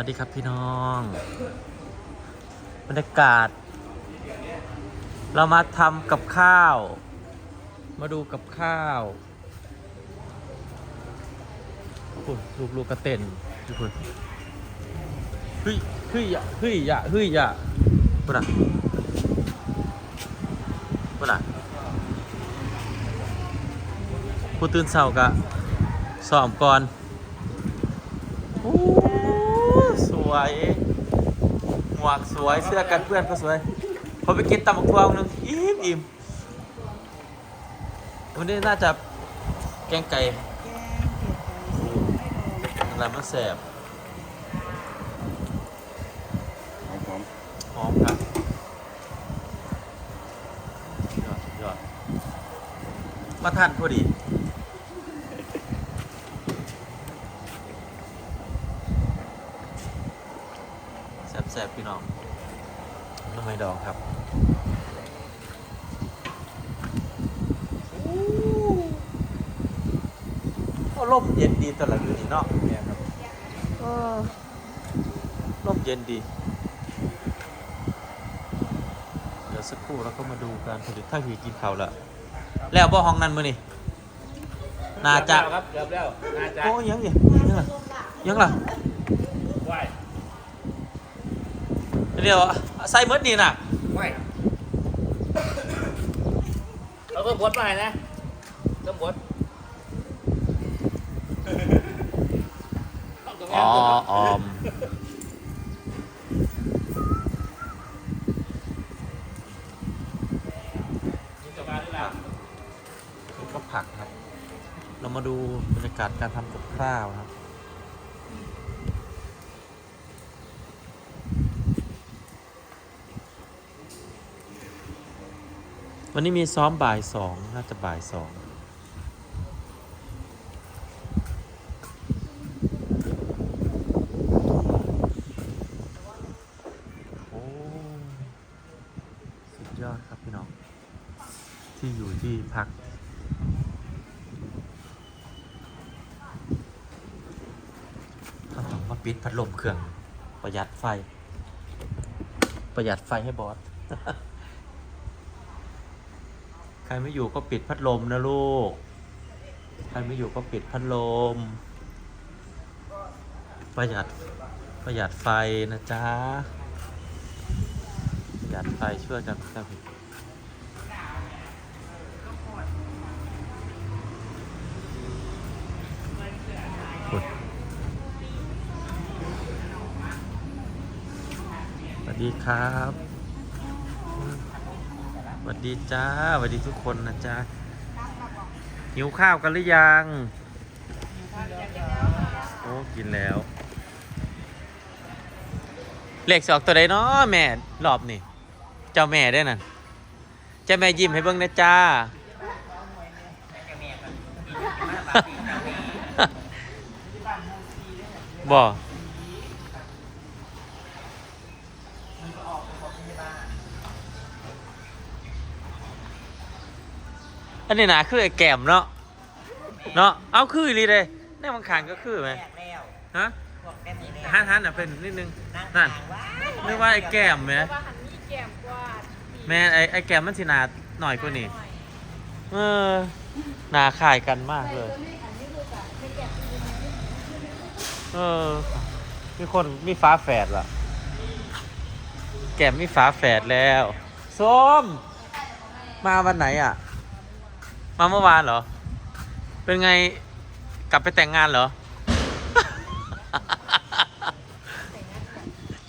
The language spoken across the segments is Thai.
วัสดีครับพี่น้อง บรรยากาศ เรามาทำกับข้าว มาดูกับข้าวคุณลูกลูกกระเต้นทุกคนเฮ้ยเฮ้ยอย่าเฮ้ยอย่าเฮ้ยอย่าคุณอะคุณอะผู้ตื่นเศร้ากะสอมก่อนโอ้ วย หมวกสวย เสื้อกันเพื่อนก็สวยพอไปกินตำบักทวงนึงอิ่มอิ่มวันนี้น่าจะแกงไก่อะไรมันแสบหอมหอมหอมครับยอดยอดมาทานพอดี แสบๆพี่น้องน้ำไม้ดองครับก็ร่มเย็นดีตลอดอยู่นี่เนาะเนี่ยครับเออร่มเย็นดี เดี๋ยวสักครู่เราก็มาดูการผลิตถ้าหีกินเขาวละแล้วบ่ห้องนั้นมือนี่น่าจะครับเกือบแล้วน่าจะโอ้ยังยังยังล่ะยังล่ะ ไหว เดี๋ยวใส่เมดนี่น่ะไหวเราก็บดมาให้นะต้องบดอ๋อออมนี่ก็ผักครับ เรามาดูบรรยากาศการทำกับข้าวครับ วันนี้มีซ้อมบ่ายสองน่าจะบ่ายสองโอ้สุดยอดครับพี่น้อง ที่อยู่ที่พักเขาต้องมาปิดพัดลมเครื่องประหยัดไฟ ประหยัดไฟให้บอส ใครไม่อยู่ก็ปิดพัดลมนะลูก ใครไม่อยู่ก็ปิดพัดลม ประหยัดประหยัดไฟนะจ๊ะประหยัดไฟช่วยกันครับสวัสดีครับ สวัสดีจ้าสวัสดีทุกคนนะจ๊ะหิวข้าวกันหรือยังโอ้กินแล้ว เลขสอกตัวใดเนาะแม่รอบนี่เจ้าแม่ได้นั่นเจ้าแม่ยิ้มให้เบิ่งนะจ้าบ่ อันนี้นะคือไอ้แก้มเนาะเนาะเอาคืออีหลีเลยแน่บางขางก็คือไหมแม่แล้วฮะพวกแม่นี่แล้วฮันฮันอะเป็นนิดนึงนั่นั่งนทางว้ายนึกว่าไอ้แก้มไหมว่าหันมีแก้มกว่าที่แม่ไอ้ไอ้แก้มมันสิหนาหน่อยกว่านี้เออหนาคล้ายกันมากเลย เออ มีคนมีฟ้าแฝดเหรอแก้มมีฟ้าแฝดแล้วส้มมาวันไหนอะ มาเมื่อวานเหรอ เป็นไงกลับไปแต่งงานเหรอ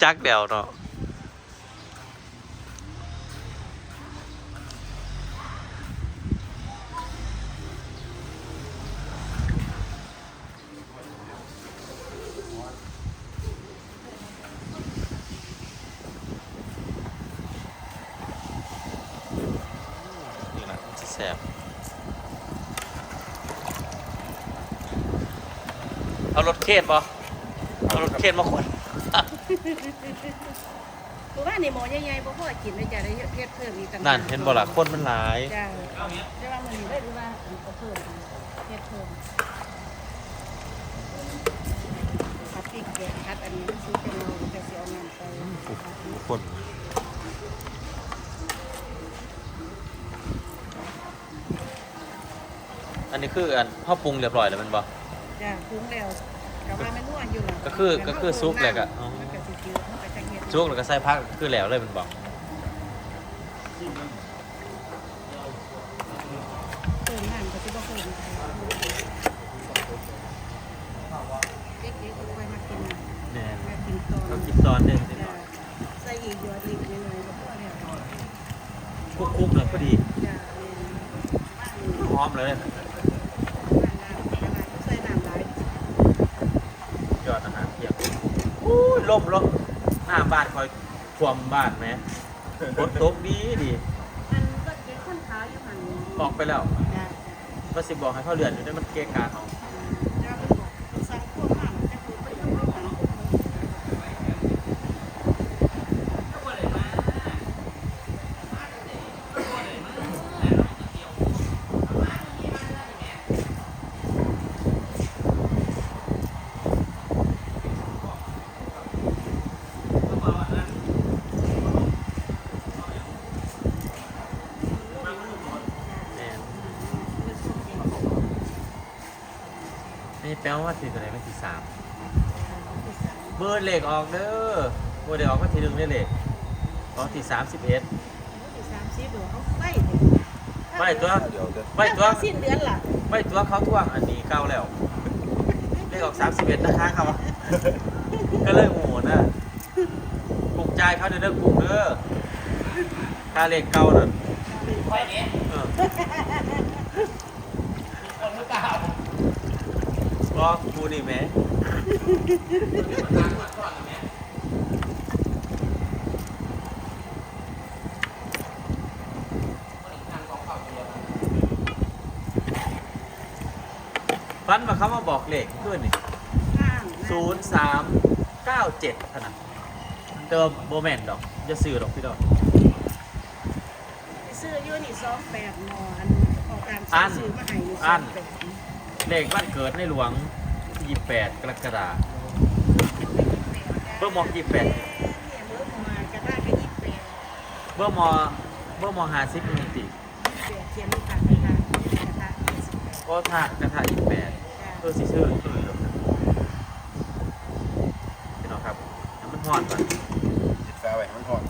จักเดี่ยวเนาะนี่แหละมันจะแสบ เอารถเข็นปะเอารถเข็นมาขนตัวว่านี่หมอใหญ่ๆบ่พอกินเลยจ้ะได้เฮ็ดเพิ่มอีกต่างหากนั่นเห็นบ่ล่ะคนมันหลายจ้ะได้ว่ามันนี่ได้หรือว่าอันก็เพิ่มเฮ็ดเพิ่มผัดปีกแกะคัดอันนี้มันซื้อเป็นเราแต่เสียเอาเงินไปทุกคนอันนี้คืออันพ่อปรุงเรียบร้อยแล้วแมันบอก จ้ะปรุงแล้วแต่ว่ามันนวดอยู่ล่ะก็คือก็คือซุปแหละก็อ๋อ มันก็สิจืดมันก็จะเฮ็ดจุกแล้วก็ใส่พักคือแล้วเลยแมันบอกเติมน้ำก็สิบ่เพิ่มเด็กๆก็ค่อยมากินแน่นมากินตอนก็กินตอนหนึงจ้ะใส่อีกหยอดอีกหน่อยๆก็พอแล้วคุกๆเลยพอดีจ้ะพร้อมเลยใส่น้ำหลาย ยอดอาหารเพียงอู้ ยลมลมหน้าบ้านคอยท่วมบ้านไหมฝนตกดีดีมันก็เก็บข้นขาวอยู่หั่นออกไปแล้วจ้ะก็สิบอกให้เขาเรือนอยู่ได้มันเกะกาเขาจ้ะมันบอกสั่งพวกมาแต่คือบ่ต้องไปหา แน่น นี่แปลว่าทีตัวไหนเป็นทีสามเบอร์เหล็กออกเด้อเบอร์เหล็กออกก็ทีหนึ่งได้เหล็กออกทีสามสิบเอ็ดสามสิบเอาไปไม่ตัวเดี๋ยวจะไม่ตัวสิ้นเดือนล่ะไม่ตัวเขาท่วงอันนี้เก้าแล้วเลขออกสามสิบเอ็ดนะคะเขาก็เลยโหนะปลุกใจายเขาเด้อเด้อปลุกเด้อค่าเลขเก้าน่ะไปเนี้ย เออ คนหรือเปล่า บอกกู นี่แหม่ฟันมาเขามาบอกเลขด้วยนี่ข้างศูนย์สามเก้าเจ็ดขนาดเดิมโบแมนดอกจะซื้อดอกพี่ดอกซื้ออยู่นี่สองแปดนอนออกตามอันซื้อมาให้นี่อันสงแปดเลขวันเกิดในหลวง ยี่แปดกรกฎาคมเบอร์มอยี่แปดเนี่ยเมื่อมากระด้างก็ยี่สิบแปดเบอร์มอเบอร์มอหาซิปมิติยี่สิบแปดเขียนลูกค้ากระด้างกระด้างยี่สิบแปดก็ทากระทะยี่แปดจ้ะเออสิซื้อซื้อหรอกนะพี่น้องครับน้ำมันห่อนก่อนติดแฟร์ไว้ให้มันทอด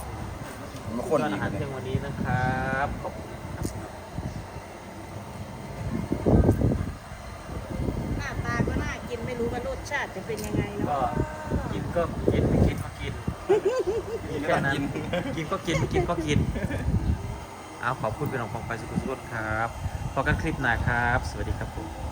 มันมาคข้นนอีอากหารเลเที่ยยงวันนี้นะครับขอบคุณครับ หน้าตาก็น่ากินไม่รู้ว่ารส ชาติจะเป็นยังไงก็เนาะกินก็กินไม่กินก็กินกินแค่นั้นกินก็กินไม่กินก็กินเอาขอบคุณพี่น้องฟองไปสุขุมสุขครับพอกันคลิปหน้าครับ สวัสดีครับผม